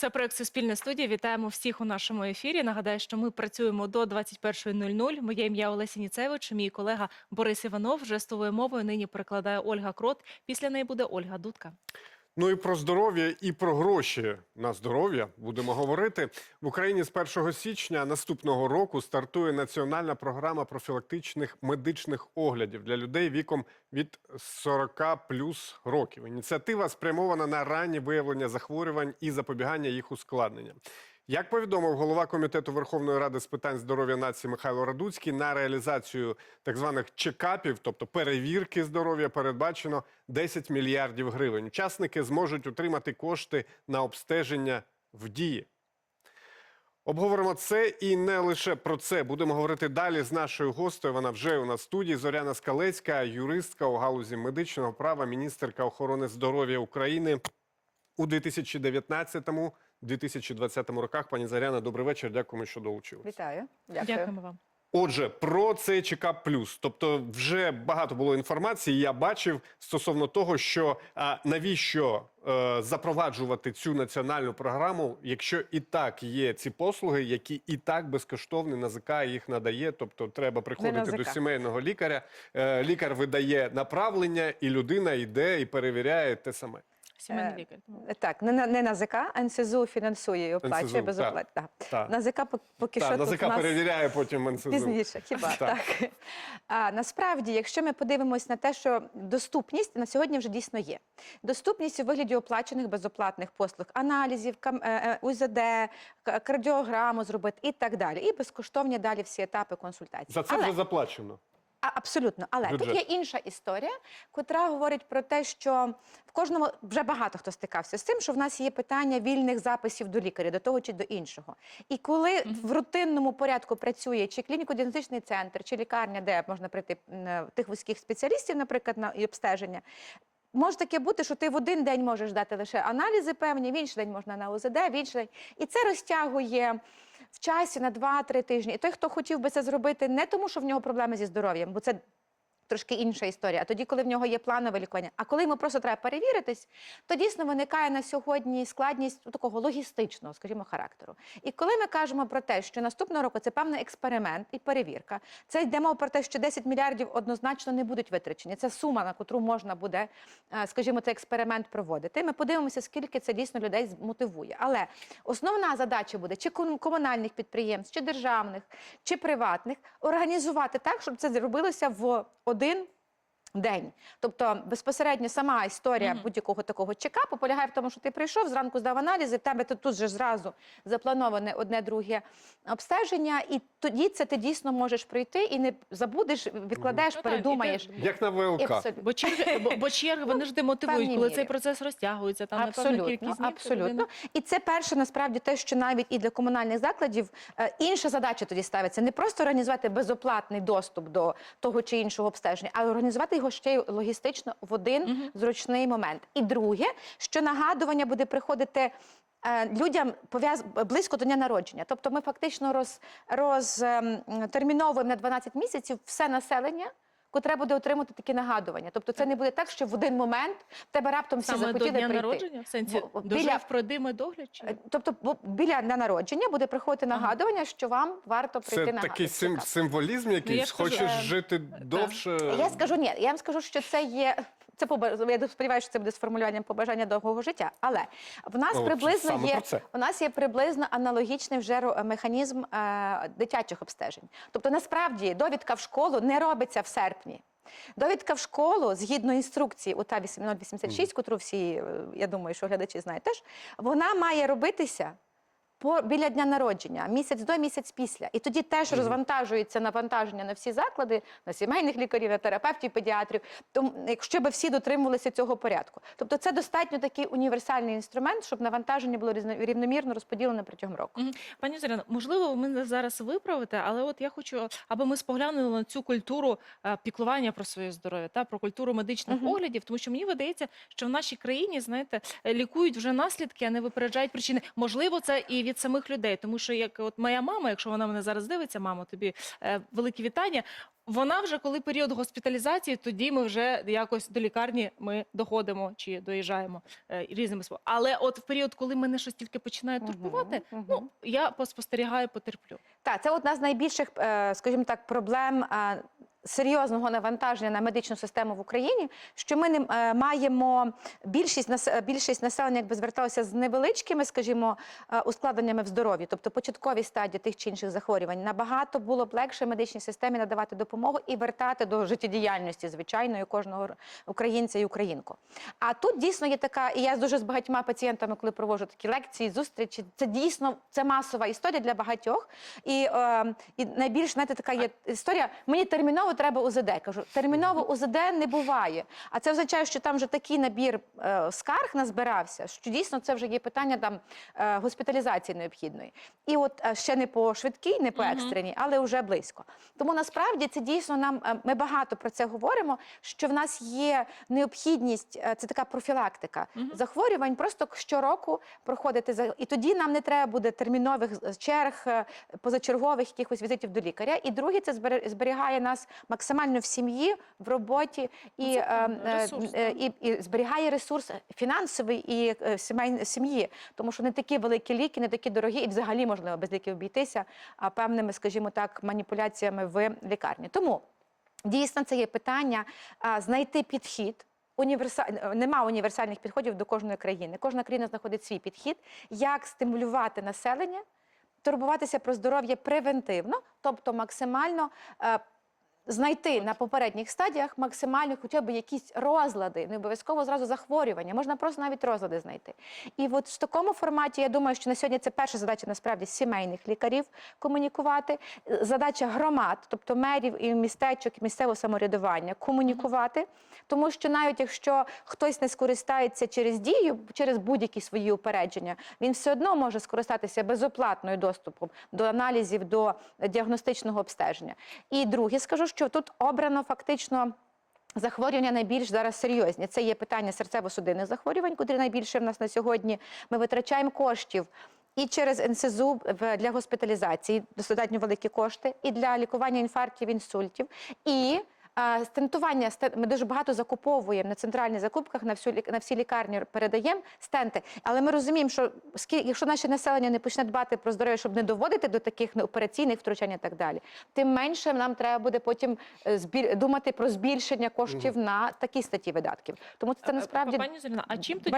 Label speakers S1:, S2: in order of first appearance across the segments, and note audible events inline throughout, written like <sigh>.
S1: Це проект Суспільне студія. Вітаємо всіх у нашому ефірі. Нагадаю, що ми працюємо до 21.00. Моє ім'я Олеся Ніцевич. Мій колега Борис Іванов жестовою мовою нині перекладає Ольга Крот. Після неї буде Ольга Дудка.
S2: Ну і про здоров'я, і про гроші на здоров'я будемо говорити. В Україні з 1 січня наступного року стартує національна програма профілактичних медичних оглядів для людей віком від 40 плюс років. Ініціатива спрямована на раннє виявлення захворювань і запобігання їх ускладненням. Як повідомив голова комітету Верховної Ради з питань здоров'я нації Михайло Радуцький, на реалізацію так званих чекапів, тобто перевірки здоров'я, передбачено 10 мільярдів гривень. Учасники зможуть отримати кошти на обстеження в дії. Обговоримо це і не лише про це. Будемо говорити далі з нашою гостею. Вона вже у нас в студії. Зоряна Скалецька, юристка у галузі медичного права, міністерка охорони здоров'я України у 2019-2020 роках. Пані Зоряна, добрий вечір. Дякуємо, що долучилися.
S3: Вітаю. Дякую.
S1: Дякуємо вам.
S2: Отже, про цей чекап плюс. Тобто, вже багато було інформації. Я бачив стосовно того, що а, навіщо е, запроваджувати цю національну програму, якщо і так є ці послуги, які і так безкоштовні, НАЗК їх надає. Тобто, треба приходити до сімейного лікаря. Е, лікар видає направлення, і людина йде і перевіряє те саме.
S1: Сімейний
S3: Е,
S1: лікар.
S3: Так, не, на- не НАЗК, а НСЗУ фінансує і оплачує
S2: НСЗУ,
S3: безоплатно. Так.
S2: Так.
S3: НАЗК пок- поки
S2: Та,
S3: що
S2: НАЗК
S3: нас
S2: перевіряє потім НСЗУ.
S3: пізніше. Хіба
S2: Так.
S3: так? А, насправді, якщо ми подивимось на те, що доступність на сьогодні вже дійсно є. Доступність у вигляді оплачених безоплатних послуг, аналізів, кам- е, е, УЗД, кардіограму зробити і так далі. І безкоштовні далі всі етапи консультацій.
S2: За це
S3: Але-
S2: вже заплачено.
S3: А, абсолютно, але
S2: Бюджет.
S3: тут є інша історія, котра говорить про те, що в кожному вже багато хто стикався з тим, що в нас є питання вільних записів до лікаря, до того чи до іншого. І коли в рутинному порядку працює чи клініко-діагностичний центр, чи лікарня, де можна прийти м, тих вузьких спеціалістів, наприклад, на і обстеження. Може таке бути, що ти в один день можеш дати лише аналізи певні, в інший день можна на ОЗД, в інший день. І це розтягує в часі на 2-3 тижні. І той, хто хотів би це зробити не тому, що в нього проблеми зі здоров'ям, бо це трошки інша історія. А тоді, коли в нього є планове лікування, а коли йому просто треба перевіритись, то дійсно виникає на сьогодні складність такого логістичного, скажімо, характеру. І коли ми кажемо про те, що наступного року це певний експеримент і перевірка, це йде мова про те, що 10 мільярдів однозначно не будуть витрачені. Це сума, на котру можна буде, е, скажімо, цей експеримент проводити. Ми подивимося, скільки це дійсно людей змотивує. Але основна задача буде чи комунальних підприємств, чи державних, чи приватних організувати так, щоб це зробилося в один. 1 День, тобто безпосередньо сама історія
S1: Мгм.
S3: будь-якого такого чекапу полягає в тому, що ти прийшов зранку, здав аналізи, в тебе тут, тут же зразу заплановане одне друге обстеження, і тоді це ти дійсно можеш прийти і не забудеш, відкладеш,
S1: Ну так,
S3: передумаєш.
S1: іде-
S2: Як на ВЛК.
S3: абсолютно.
S1: Бо черги, бо, бо черги вони ж демотивують, коли цей процес розтягується. Там напевно
S3: Абсолютно,
S1: кількість днів.
S3: абсолютно. І це перше насправді те, що навіть і для комунальних закладів е, інша задача тоді ставиться не просто організувати безоплатний доступ до того чи іншого обстеження, а організувати його ще й логістично в один зручний момент. І друге, що нагадування буде приходити. е, Людям пов'яз близько до дня народження, тобто ми фактично роз, розтерміновуємо на 12 місяців все населення, котре буде отримати такі нагадування. Тобто, це не буде так, що в один момент в тебе раптом всі
S1: Саме до
S3: захотіли
S1: дня
S3: прийти.
S1: народження, в сенсі
S3: Бо-
S1: дожив,
S3: біля-
S1: пройди медогляд? Чи?
S3: Е, Тобто бо- біля дня народження буде приходити нагадування, що вам варто
S2: Це
S3: прийти на
S2: такий
S3: га-
S2: сим, символізм
S1: Ну, я
S2: якийсь.
S1: ж кажу,
S2: Хочеш
S1: е,
S2: жити довше.
S3: Я скажу ні, я вам скажу, що це є. Це я сподіваюся, що це буде з формулюванням побажання довгого життя. Але в нас
S2: О,
S3: приблизно є у нас є приблизно аналогічний вже механізм е, дитячих обстежень. Тобто, насправді довідка в школу не робиться в серпні. Довідка в школу, згідно інструкції УТА 8086, котру всі, е, я думаю, що глядачі знають теж, вона має робитися по біля дня народження, місяць до, місяць після. І тоді теж розвантажується навантаження на всі заклади, на сімейних лікарів, на терапевтів, педіатрів, тому якщо би всі дотримувалися цього порядку. Тобто це достатньо такий універсальний інструмент, щоб навантаження було рівномірно розподілене протягом року.
S1: Пані Зоряно, можливо, ви мене зараз виправите, але от я хочу, аби ми споглянули на цю культуру е, піклування про своє здоров'я та про культуру медичних
S3: Мгм.
S1: оглядів, тому що мені видається, що в нашій країні, знаєте, е, лікують вже наслідки, а не випереджають причини. Можливо, це і від самих людей, тому що як от моя мама, якщо вона мене зараз дивиться, мамо, тобі е, велике вітання. Вона вже коли період госпіталізації, тоді ми вже якось до лікарні ми доходимо чи доїжджаємо е, різними способами. Але от в період, коли мене щось тільки починає турбувати,
S3: мгм.
S1: ну я поспостерігаю, потерплю.
S3: Так, це одна з найбільших, е, скажімо так, проблем е, серйозного навантаження на медичну систему в Україні, що ми не е, маємо більшість нас- більшість населення, якби зверталося з невеличкими, скажімо, е, ускладненнями в здоров'ї, тобто початкові стадії тих чи інших захворювань. Набагато було б легше медичній системі надавати допомогу і вертати до життєдіяльності звичайної кожного українця і українку. А тут дійсно є така, і я дуже з багатьма пацієнтами, коли проводжу такі лекції, зустрічі, це дійсно це масова історія для багатьох. І, е, і найбільш знаєте, така є історія. Мені терміново треба УЗД. Кажу, терміново УЗД не буває. А це означає, що там вже такий набір е, скарг назбирався, що дійсно це вже є питання там е, госпіталізації необхідної. І от е, ще не по швидкій, не по екстреній, але вже близько. Тому насправді це дійсно нам е, ми багато про це говоримо. Що в нас є необхідність, е, це така профілактика
S1: Мгм.
S3: захворювань, просто щороку проходити за і тоді нам не треба буде термінових черг, е, позачергових якихось візитів до лікаря. І друге, це зберігає нас максимально в сім'ї, в роботі і,
S1: Ну, це
S3: е, е,
S1: ресурс,
S3: е, і, і зберігає ресурс фінансовий і сімей- сім'ї, тому що не такі великі ліки, не такі дорогі, і взагалі можливо без ліків обійтися а певними, скажімо так, маніпуляціями в лікарні. Тому дійсно це є питання знайти підхід. Універсаль Нема універсальних підходів до кожної країни. Кожна країна знаходить свій підхід, як стимулювати населення, турбуватися про здоров'я превентивно, тобто максимально е, знайти на попередніх стадіях максимально хоча б якісь розлади, не обов'язково зразу захворювання, можна просто навіть розлади знайти. І от в такому форматі я думаю, що на сьогодні це перша задача насправді сімейних лікарів комунікувати, задача громад, тобто мерів і містечок, і місцевого самоврядування комунікувати. Тому що навіть якщо хтось не скористається через дію, через будь-які свої упередження, він все одно може скористатися безоплатною доступом до аналізів, до діагностичного обстеження. І друге, скажу, що тут обрано фактично. Захворювання найбільш зараз серйозні. Це є питання серцево-судинних захворювань, котрі найбільше в нас на сьогодні. Ми витрачаємо коштів і через НСЗУ для госпіталізації достатньо великі кошти, і для лікування інфарктів, інсультів, і стентування ст- ми дуже багато закуповуємо на центральних закупках на всю лік- на всі лікарні передаємо стенти. Але ми розуміємо, що скільки, якщо наше населення не почне дбати про здоров'я, щоб не доводити до таких операційних втручань і так далі, тим менше нам треба буде потім е, збіль- думати про збільшення коштів на такі статті видатків. Тому це
S1: Е,
S3: насправді
S1: Пані Зоряна, а чим тоді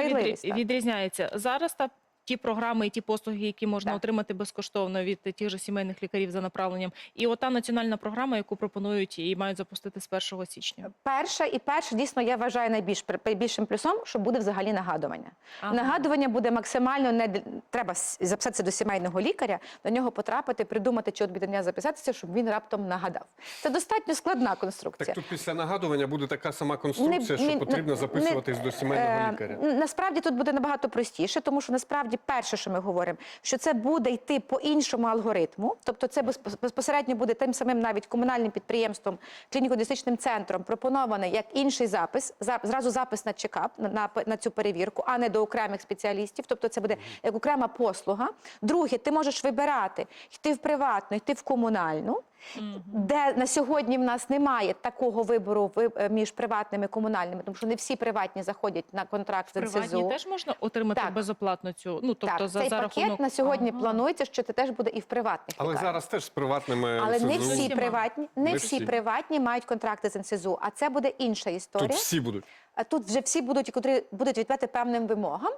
S1: відрізняється зараз та ті програми і ті послуги, які можна
S3: Так.
S1: отримати безкоштовно від тих же сімейних лікарів за направленням, і ота національна програма, яку пропонують і мають запустити з 1 січня?
S3: Перше і перше, дійсно, я вважаю найбільш при- найбільшим плюсом, що буде взагалі нагадування.
S1: Ага.
S3: Нагадування буде максимально не треба записатися до сімейного лікаря, до нього потрапити, придумати, чи дня записатися, щоб він раптом нагадав. Це достатньо складна конструкція.
S2: Так тут після нагадування буде така сама конструкція,
S3: Не-
S2: що
S3: не-
S2: потрібно
S3: не-
S2: записуватись до сімейного
S3: е,
S2: лікаря.
S3: Насправді тут буде набагато простіше, тому що насправді перше, що ми говоримо, що це буде йти по іншому алгоритму, тобто це безпосередньо буде тим самим навіть комунальним підприємством, клініко-діагностичним центром пропонований як інший запис, за- зразу запис на чекап на, на цю перевірку, а не до окремих спеціалістів. Тобто це буде як окрема послуга. Друге, ти можеш вибирати йти в приватну, йти в комунальну. Де на сьогодні в нас немає такого вибору ви- е, між приватними і комунальними, тому що не всі приватні заходять на контракт з
S1: Приватні
S3: НСЗУ.
S1: теж можна отримати
S3: Так.
S1: безоплатно цю, ну тобто
S3: так,
S1: за,
S3: цей
S1: за
S3: пакет
S1: рахунок
S3: на сьогодні
S1: Ага.
S3: планується, що це теж буде і в приватних
S2: Але
S3: лікарнях.
S2: зараз теж з приватними
S3: Але не всі приватні, не,
S2: Не
S3: всі
S2: всі.
S3: приватні мають контракти з НСЗУ, а це буде інша історія.
S2: Тут всі будуть.
S3: Тут вже всі будуть, котрі будуть відповідати певним вимогам,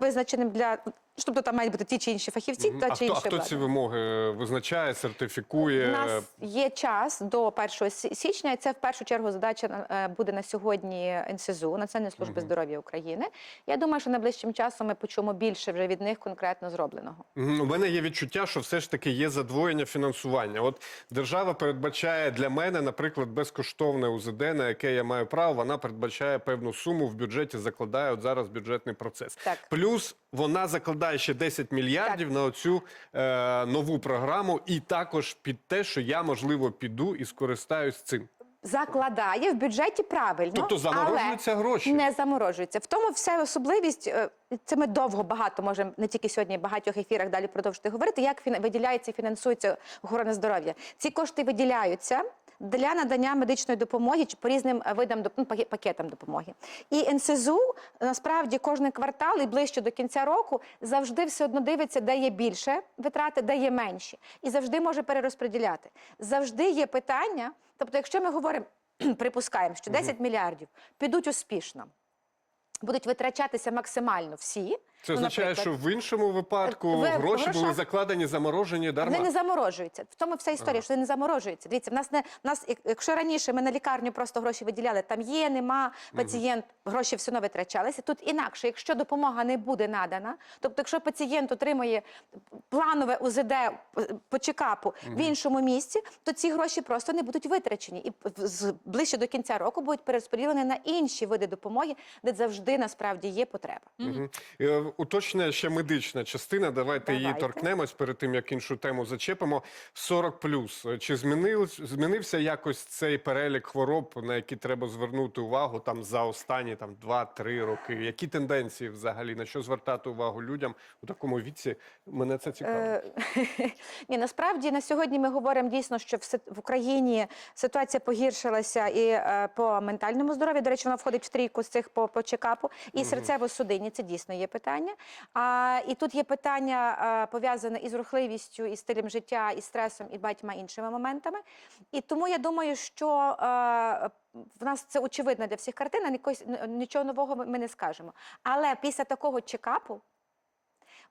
S3: визначеним для тобто там мають бути ті чи інші фахівці, та
S2: А
S3: чи
S2: хто, а
S3: інші
S2: хто
S3: обладнання.
S2: ці вимоги визначає, сертифікує?
S3: У нас є час до 1 січня, і це в першу чергу задача е, буде на сьогодні НСЗУ, Національної служби здоров'я України. Я думаю, що найближчим часом ми почуємо більше вже від них конкретно зробленого.
S2: У мене є відчуття, що все ж таки є задвоєння фінансування. От держава передбачає для мене, наприклад, безкоштовне УЗД, на яке я маю право. Вона передбачає певну суму в бюджеті, закладає от зараз бюджетний процес.
S3: Так.
S2: Плюс вона закладає ще 10 мільярдів на оцю е, нову програму, і також під те, що я можливо піду і скористаюсь цим.
S3: Закладає в бюджеті правильно,
S2: Тобто заморожуються
S3: але
S2: гроші.
S3: не заморожується. В тому вся особливість. е, Це ми довго багато можемо не тільки сьогодні, в багатьох ефірах далі продовжити говорити. Як виділяється і фінансується охорона здоров'я. Ці кошти виділяються для надання медичної допомоги чи по різним е, видам ну, пакетам допомоги. І НСЗУ насправді кожен квартал і ближче до кінця року завжди все одно дивиться, де є більше витрати, де є менші, і завжди може перерозподіляти. Завжди є питання. Тобто, якщо ми говоримо, <clears throat> припускаємо, що 10 мільярдів підуть успішно, будуть витрачатися максимально всі.
S2: Це
S3: ну,
S2: означає,
S3: наприклад,
S2: що в іншому випадку
S3: Ви-
S2: гроші були закладені, заморожені дарма.
S3: Вони не заморожуються. В тому вся історія,
S2: Ага.
S3: що вони не заморожуються. Дивіться, в нас не в нас, як- якщо раніше ми на лікарню просто гроші виділяли, там є, нема пацієнт, гроші все одно витрачалися. Тут інакше, якщо допомога не буде надана, тобто, якщо пацієнт отримує планове УЗД по чекапу в іншому місці, то ці гроші просто не будуть витрачені і в- ближче до кінця року будуть перерозподілені на інші види допомоги, де завжди насправді є потреба.
S2: Мгм. Уточнення ще медична частина. Давайте, її торкнемось перед тим, як іншу тему зачепимо. 40 плюс. Чи змінив, змінився якось цей перелік хвороб, на які треба звернути увагу там за останні там 2-3 роки? Які тенденції взагалі? На що звертати увагу людям у такому віці? Мене це цікаво.
S3: Е, <laughs> Ні, насправді на сьогодні ми говоримо дійсно, що в, Україні ситуація погіршилася і е, по ментальному здоров'ю. До речі, вона входить в трійку з цих по, по чекапу, і серцево-судинні. Це дійсно є питання. А, і тут є питання е, пов'язане із рухливістю, і стилем життя, і стресом, і багатьма іншими моментами. І тому я думаю, що е, в нас це очевидно для всіх картин, а нічого нового ми не скажемо. Але після такого чекапу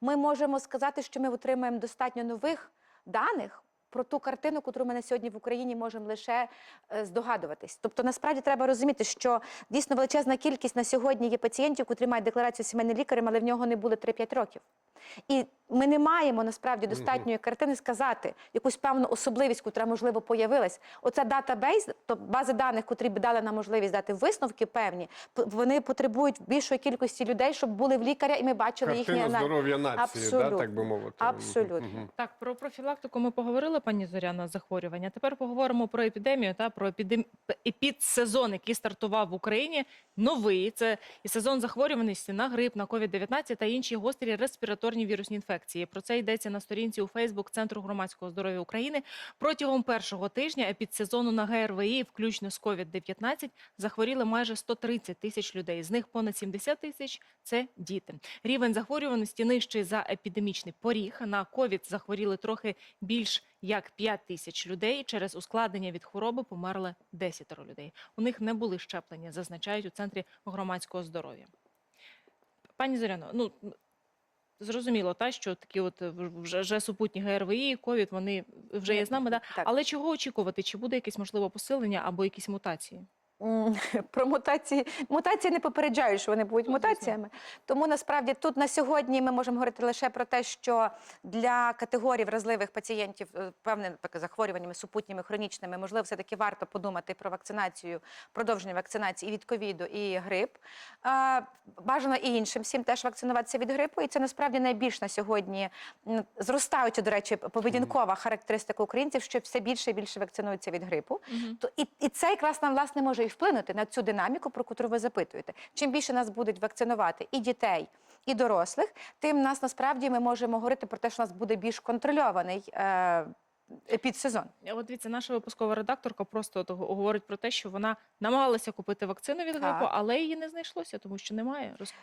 S3: ми можемо сказати, що ми отримаємо достатньо нових даних про ту картину, яку ми на сьогодні в Україні можемо лише е, здогадуватись. Тобто, насправді треба розуміти, що дійсно величезна кількість на сьогодні є пацієнтів, котрі мають декларацію сімейним лікарем, але в нього не було 3-5 років. І ми не маємо насправді достатньої картини сказати якусь певну особливість, яка можливо появилась. Оця датабейс, то бази даних, котрі б дали нам можливість дати висновки певні, вони потребують більшої кількості людей, щоб були в лікаря, і ми бачили їхні
S2: Картина
S3: аналізи.
S2: здоров'я нації, да, так би мовити.
S3: Абсолютно.
S2: Мгм.
S1: Так, про профілактику ми поговорили, пані Зоряна, захворювання. Тепер поговоримо про епідемію та про епідем... епідсезон, який стартував в Україні. Новий це і сезон захворюваності на грип, на COVID-19 та інші гострі респіраторні вірусні інфекції. Про це йдеться на сторінці у Фейсбук Центру громадського здоров'я України. Протягом першого тижня епідсезону на ГРВІ, включно з COVID-19, захворіли майже 130 тисяч людей. З них понад 70 тисяч це діти. Рівень захворюваності нижчий за епідемічний поріг. На ковід захворіли трохи більш як 5 тисяч людей. Через ускладнення від хвороби померли 10 людей. У них не були щеплення, зазначають у центрі громадського здоров'я. Пані Зоряно, ну зрозуміло, та що такі от вже, вже супутні ГРВІ, ковід, вони вже є з нами. Да?
S3: Так.
S1: Але чого очікувати? Чи буде якесь можливо посилення або якісь мутації? <laughs>
S3: Про мутації. Мутації не попереджають, що вони будуть
S1: Ну,
S3: мутаціями. Тому насправді тут на сьогодні ми можемо говорити лише про те, що для категорій вразливих пацієнтів е, певними захворюваннями супутніми хронічними, можливо, все-таки варто подумати про вакцинацію, продовження вакцинації і від ковіду, і грип. Бажано і іншим всім теж вакцинуватися від грипу. І це насправді найбільш на сьогодні м, зростаюча, до речі, поведінкова характеристика українців, що все більше і більше вакцинуються від грипу. То і, і це якраз нам власне може і вплинути на цю динаміку, про яку ви запитуєте. Чим більше нас будуть вакцинувати і дітей, і дорослих, тим нас насправді ми можемо говорити про те, що у нас буде більш контрольований е, під
S1: сезон, От дивіться, наша випускова редакторка просто говорить про те, що вона намагалася купити вакцину від грипу, але її не знайшлося, тому що немає. Роз-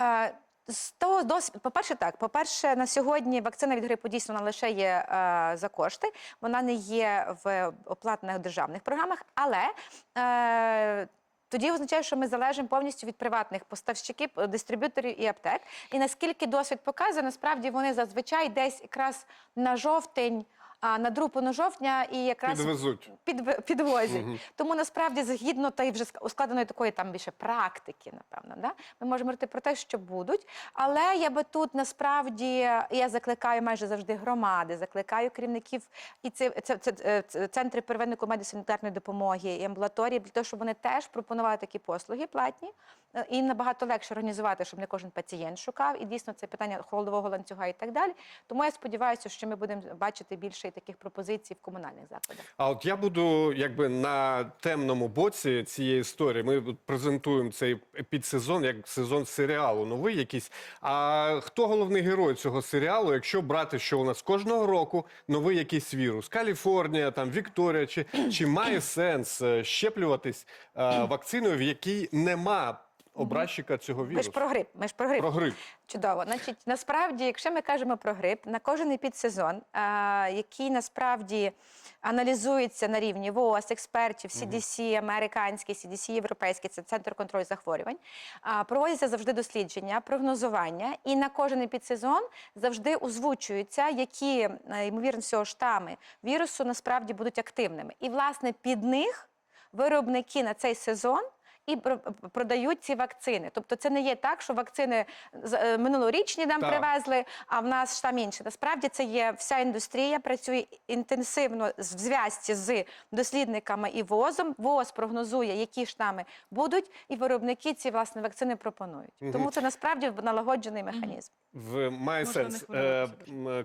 S3: Е, З того досвіду, по-перше, так. По-перше, на сьогодні вакцина від грипу дійсно вона лише є е, за кошти. Вона не є в оплатних державних програмах, але е, тоді означає, що ми залежимо повністю від приватних поставщиків, дистриб'юторів і аптек. І наскільки досвід показує, насправді вони зазвичай десь якраз на жовтень. А на другу половину жовтня і якраз
S2: Підвезуть.
S3: підв- підвозять.
S2: Мгм.
S3: Тому насправді згідно та й вже ск- ускладеної такої там більше практики, напевно, да? ми можемо говорити про те, що будуть. Але я би тут насправді я закликаю майже завжди громади, закликаю керівників і це, це, це, це центри первинної медико-санітарної допомоги і амбулаторії для того, щоб вони теж пропонували такі послуги платні. Е, І набагато легше організувати, щоб не кожен пацієнт шукав. І дійсно це питання холодового ланцюга і так далі. Тому я сподіваюся, що ми будемо бачити більше таких пропозицій в комунальних закладах.
S2: А от я буду якби на темному боці цієї історії. Ми презентуємо цей підсезон як сезон серіалу новий якийсь. А хто головний герой цього серіалу, якщо брати, що у нас кожного року новий якийсь вірус? Каліфорнія, там Вікторія, чи, чи має сенс е, щеплюватись е, вакциною, в якій нема образчика цього
S3: Ми ж про грип. Ми ж про грип.
S2: Про грип.
S3: Чудово. Значить, насправді, якщо ми кажемо про грип, на кожен підсезон, а, який насправді аналізується на рівні ВООЗ, експертів, CDC, американський, CDC, європейський, це центр контролю захворювань, а, проводяться завжди дослідження, прогнозування, і на кожен підсезон завжди озвучуються, які е, ймовірно всього штами вірусу насправді будуть активними. І власне під них виробники на цей сезон. І про- продають ці вакцини. Тобто це не є так, що вакцини з- е, минулорічні нам
S2: Так.
S3: привезли, а в нас там інше. Насправді це є вся індустрія, працює інтенсивно в зв'язці з дослідниками і ВОЗом. ВОЗ прогнозує, які штами будуть, і виробники ці власне вакцини пропонують. Тому це насправді налагоджений механізм.
S2: В має
S1: Можна
S2: сенс. Е,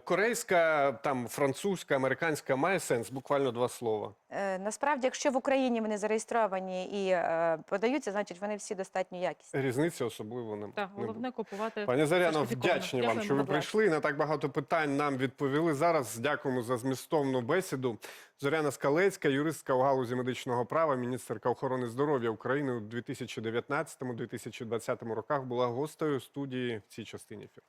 S2: корейська, там французька, американська має сенс. Буквально два слова.
S3: Е, насправді, якщо в Україні вони зареєстровані і е, подаються, значить вони всі достатньо якісні.
S2: Різниці особливо не,
S1: Так, головне купувати.
S2: Пані Заряно, вдячні вам, що ви прийшли. На так багато питань нам відповіли зараз. Дякуємо за змістовну бесіду. Зоряна Скалецька, юристка у галузі медичного права, міністерка охорони здоров'я України у 2019-2020 роках була гостею студії в цій частині ефіру.